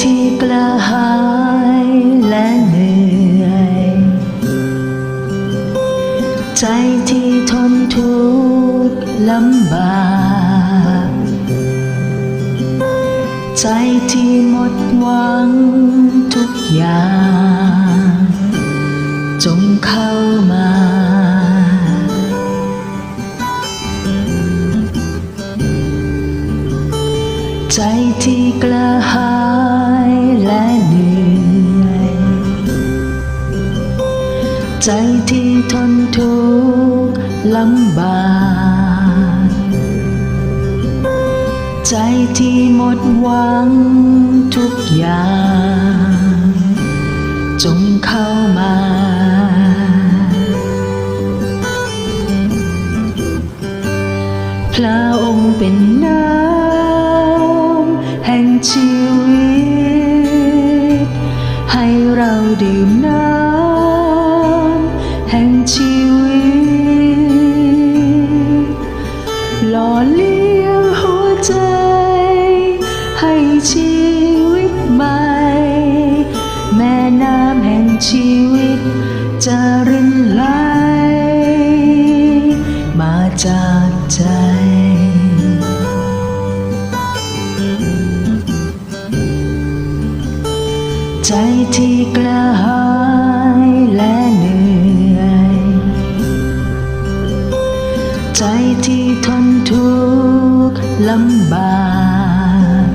ที่กระหายและเหนื่อย ใจที่ทนทุกข์ลำบาก ใจที่หมดหวังทุกอย่าง จงเข้ามา ใจที่กระหายและเหนื่อยใจที่ทนทุกข์ลำบากใจที่หมดหวังทุกอย่าง จงเข้ามาพระองค์เป็นน้ำ ชีวิต ให้เราดื่มน้ำแห่งชีวิต หล่อเลี้ยงหัวใจ ให้ชีวิตใหม่ แม่น้ำแห่งชีวิตจะรินไหล ที่กระหายและเหนื่อย ใจที่ทนทุกข์ลำบาก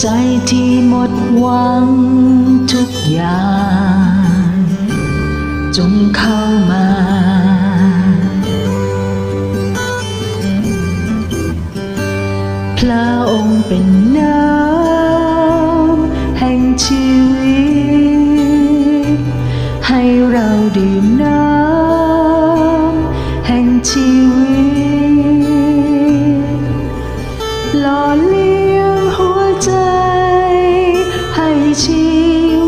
ใจที่หมดหวังทุกอย่าง จงเข้ามาพระองค์เป็นน้ำ เราดื่มน้ำแห่งชีวิต หล่อเลี้ยงหัวใจ ให้ชี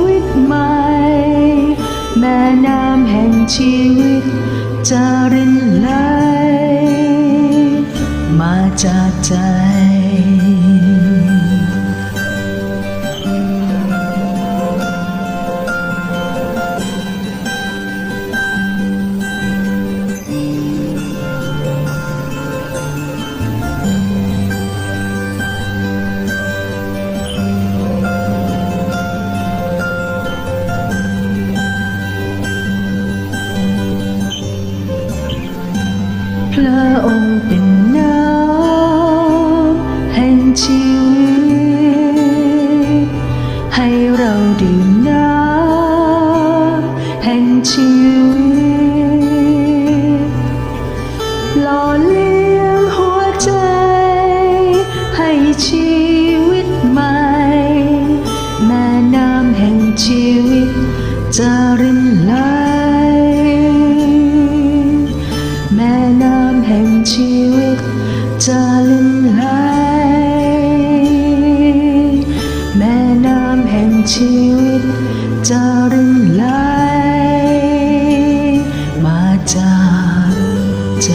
วิตใหม่ แม่น้ำแห่งชีวิตจะรินไหลมาจากใจ พระองค์เป็นน้ำแห่งชีวิต ให้เราดื่มน้ำแห่งชีวิต หล่อเลี้ยงหัวใจ ให้ชีวิตใหม่ แม่น้ำแห่งชีวิตจะรินไหลแม่น้ำ แห่งชีวิตจะลินหายแม่น้ำแห่งชีวิตจะรินไหลมาจากใจ